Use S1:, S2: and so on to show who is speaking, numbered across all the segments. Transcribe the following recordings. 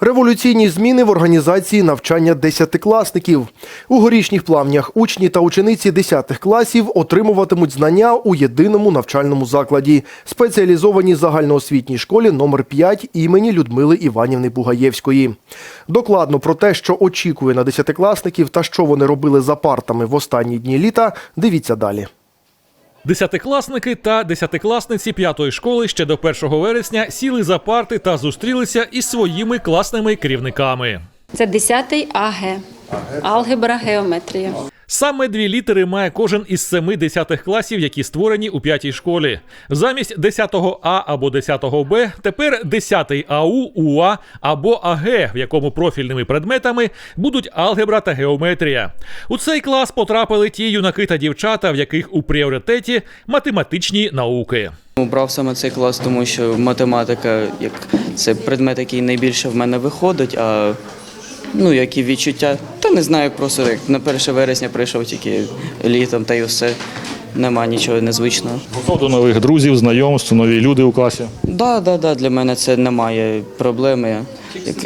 S1: Революційні зміни в організації навчання десятикласників. У горішніх плавнях учні та учениці 10 класів отримуватимуть знання у єдиному навчальному закладі – спеціалізованій загальноосвітній школі номер 5 імені Людмили Іванівни Бугаєвської. Докладно про те, що очікує на десятикласників та що вони робили за партами в останні дні літа, дивіться далі.
S2: Десятикласники та десятикласниці п'ятої школи ще до 1 вересня сіли за парти та зустрілися із своїми класними керівниками.
S3: Це 10 АГ. Алгебра, геометрія.
S2: Саме дві літери має кожен із семи десятих класів, які створені у п'ятій школі. Замість 10 А або 10 Б тепер 10 АУ, УА або АГ, в якому профільними предметами будуть алгебра та геометрія. У цей клас потрапили ті юнаки та дівчата, в яких у пріоритеті математичні науки.
S4: Обрав саме цей клас, тому що математика як це предмет, який найбільше в мене виходить. А ну як і відчуття, не знаю, просто як на 1 вересня прийшов тільки літом, та й все. Нема нічого незвичного.
S5: Готов до нових друзів, знайомств, нові люди у класі.
S4: Да, да, да, для мене це немає проблеми. Як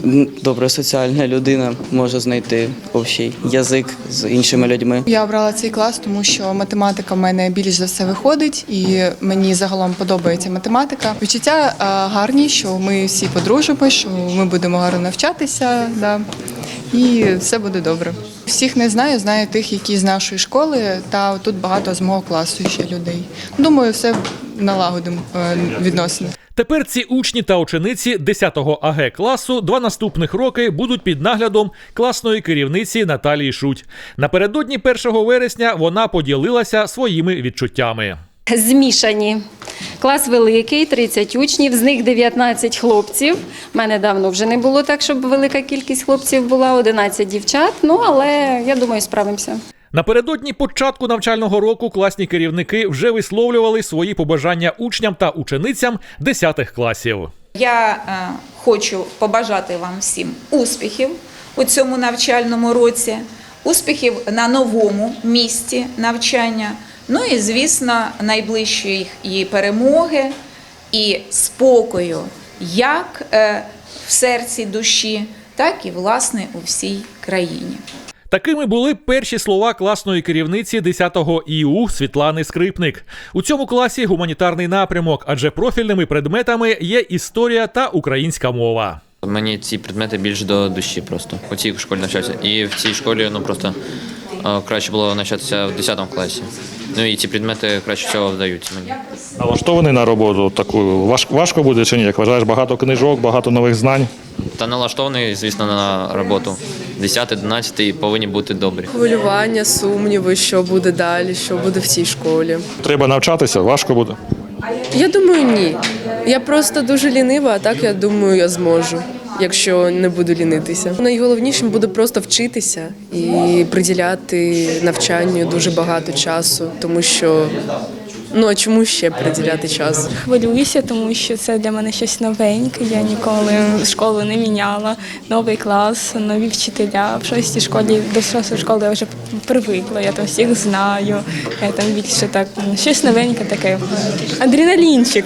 S4: добра соціальна людина можу знайти общий язик з іншими людьми.
S6: Я обрала цей клас, тому що математика в мене більш за все виходить, і мені загалом подобається математика. Відчуття гарні, що ми всі подружимо, що ми будемо гарно навчатися, да, і все буде добре. Всіх не знаю, знаю тих, які з нашої школи, та тут багато з мого класу ще людей. Думаю, все налагодимо е, відносини.
S2: Тепер ці учні та учениці 10-го АГ класу два наступних роки будуть під наглядом класної керівниці Наталії Шуть. Напередодні 1 вересня вона поділилася своїми відчуттями.
S3: Змішані. Клас великий, 30 учнів, з них 19 хлопців. У мене давно вже не було так, щоб велика кількість хлопців була, 11 дівчат. Ну, але я думаю, справимося.
S2: Напередодні початку навчального року класні керівники вже висловлювали свої побажання учням та ученицям 10 класів.
S7: Я е, хочу побажати вам всім успіхів у цьому навчальному році, успіхів на новому місці навчання. Ну і, звісно, найближчої її перемоги і спокою, як е, в серці душі, так і власне у всій країні.
S2: Такими були перші слова класної керівниці 10-го ІУ Світлани Скрипник. У цьому класі гуманітарний напрямок, адже профільними предметами є історія та українська мова.
S8: Мені ці предмети більш до душі просто. У цій школі навчався. І в цій школі ну просто краще було навчатися в 10 класі. Ну і ці предмети краще всього вдаються мені.
S5: Налаштований на роботу таку важко, важко буде чи ні? Як вважаєш, багато книжок, багато нових знань.
S8: Та налаштований, звісно, на роботу. 10-11 повинні бути добрі.
S9: Хвилювання, сумніви, що буде далі, що буде в цій школі.
S5: Треба навчатися, важко буде.
S9: Я думаю, ні. Я просто дуже лінива, а так я думаю, я зможу, якщо не буду лінитися. Найголовнішим буде просто вчитися і приділяти навчанню дуже багато часу, тому що ну а чому ще приділяти час?
S10: Хвилююся, тому що це для мене щось новеньке. Я ніколи школу не міняла. Новий клас, нові вчителя. В шостій школі до шостої школи я вже привикла. Я там всіх знаю. Я там більше так ну, щось новеньке таке. Адреналінчик.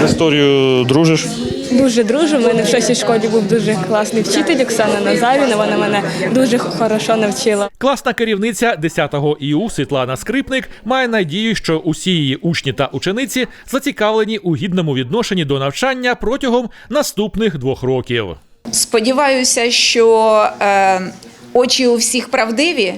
S5: З історією дружиш.
S10: Дуже дружу. У мене в шостій школі був дуже класний вчитель Оксана Назаріна. Вона мене дуже хорошо навчила.
S2: Класна керівниця 10-го ІУ Світлана Скрипник має надію, що усі її учні та учениці зацікавлені у гідному відношенні до навчання протягом наступних двох років.
S7: Сподіваюся, що е, очі у всіх правдиві,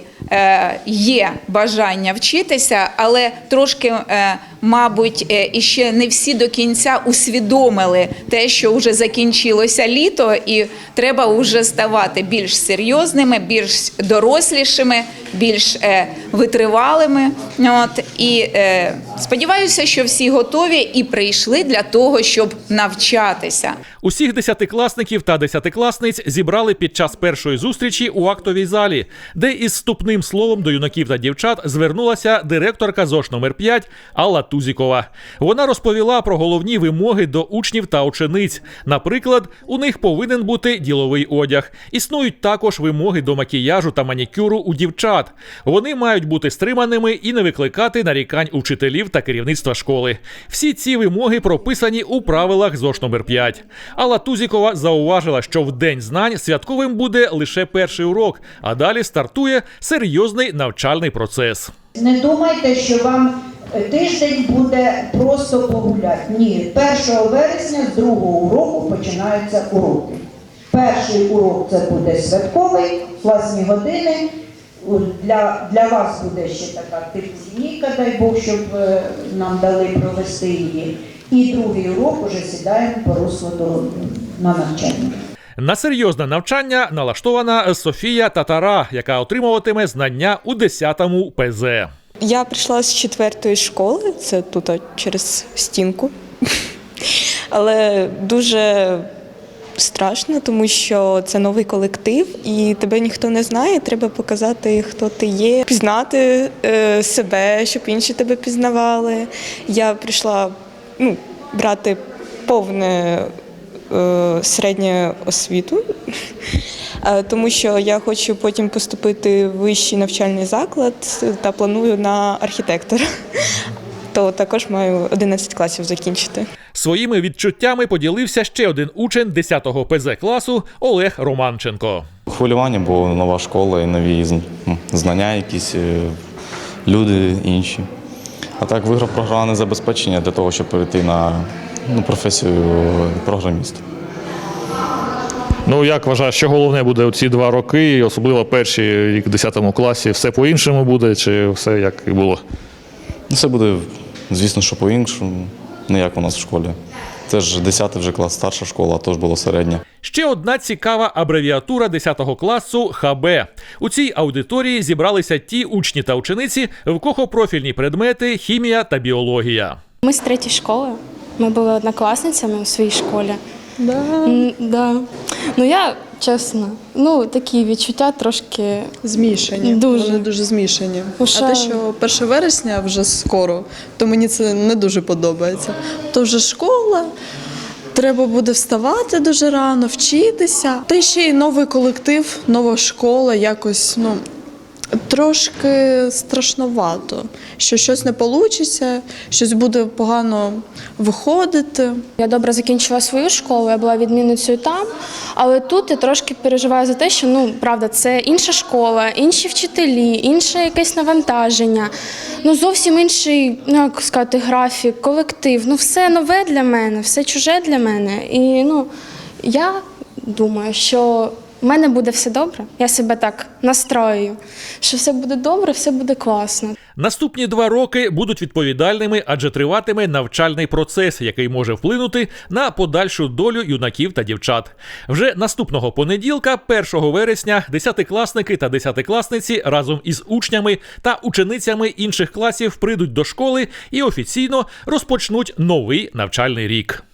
S7: є бажання вчитися, але трошки, е, мабуть, е, іще не всі до кінця усвідомили те, що вже закінчилося літо, і треба вже ставати більш серйозними, більш дорослішими, більш е, витривалими. От, і е, сподіваюся, що всі готові і прийшли для того, щоб навчатися.
S2: Усіх десятикласників та десятикласниць зібрали під час першої зустрічі у актовій залі, де із вступним словом до юнаків та дівчат звернулася директорка ЗОШ номер 5 Алла Тузікова. Вона розповіла про головні вимоги до учнів та учениць. Наприклад, у них повинен бути діловий одяг. Існують також вимоги до макіяжу та манікюру у дівчат. Вони мають бути стриманими і не викликати нарікань у вчителів та керівництва школи. Всі ці вимоги прописані у правилах ЗОШ номер 5 Алла Тузікова зауважила, що в день знань святковим буде лише перший урок, а далі стартує серйозний навчальний процес.
S11: Не думайте, що вам е, тиждень буде просто погуляти. Ні, 1 вересня з другого уроку починаються уроки. Перший урок це буде святковий, класні години. Для, для вас буде ще така типційка, дай Бог, щоб е, нам дали провести її. І другий урок уже сідаємо по розкладу на навчання.
S2: На серйозне навчання налаштована Софія Татара, яка отримуватиме знання у 10-му ПЗ.
S10: Я прийшла з четвертої школи, це тут через стінку. Але дуже страшно, тому що це новий колектив, і тебе ніхто не знає. Треба показати, хто ти є, пізнати е, себе, щоб інші тебе пізнавали. Я прийшла ну, брати повне середню освіту, е, тому що я хочу потім поступити в вищий навчальний заклад та планую на архітектора. То також маю 11 класів закінчити.
S2: Своїми відчуттями поділився ще один учень 10-го ПЗ класу Олег Романченко.
S12: Хвилювання, бо нова школа і нові знання, якісь е, люди інші. А так виграв програмне забезпечення для того, щоб перейти на ну, професію програміста.
S5: Ну як вважаєш, що головне буде у ці два роки, особливо перший рік в 10 класі, все по-іншому буде, чи все як і було?
S12: Ну, Це буде, звісно, що по-іншому, не як у нас в школі. Це ж 10 вже клас, старша школа, а то ж було середня.
S2: Ще одна цікава абревіатура 10 класу ХБ. У цій аудиторії зібралися ті учні та учениці, в кого профільні предмети хімія та біологія.
S10: Ми з третьої школи. Ми були однокласницями у своїй школі. Да. да. Ну я чесно, ну такі відчуття трошки
S9: Змішані.
S10: Дуже.
S9: Вони дуже змішані.
S10: Уже-
S9: А те, що 1 вересня вже скоро, то мені це не дуже подобається. То вже школа. Треба буде вставати дуже рано, вчитися. Та ще й новий колектив, нова школа, якось ну трошки страшновато, що щось не вийде, щось буде погано виходити.
S10: Я добре закінчила свою школу, я була відмінницею там, але тут я трошки переживаю за те, що ну правда, це інша школа, інші вчителі, інше якесь навантаження. Ну зовсім інший, ну як сказати, графік, колектив. Ну все нове для мене, все чуже для мене. І ну я думаю, що в мене буде все добре. Я себе так настроюю, що все буде добре, все буде класно.
S2: Наступні два роки будуть відповідальними, адже триватиме навчальний процес, який може вплинути на подальшу долю юнаків та дівчат. Вже наступного понеділка, 1 вересня, десятикласники та десятикласниці разом із учнями та ученицями інших класів прийдуть до школи і офіційно розпочнуть новий навчальний рік.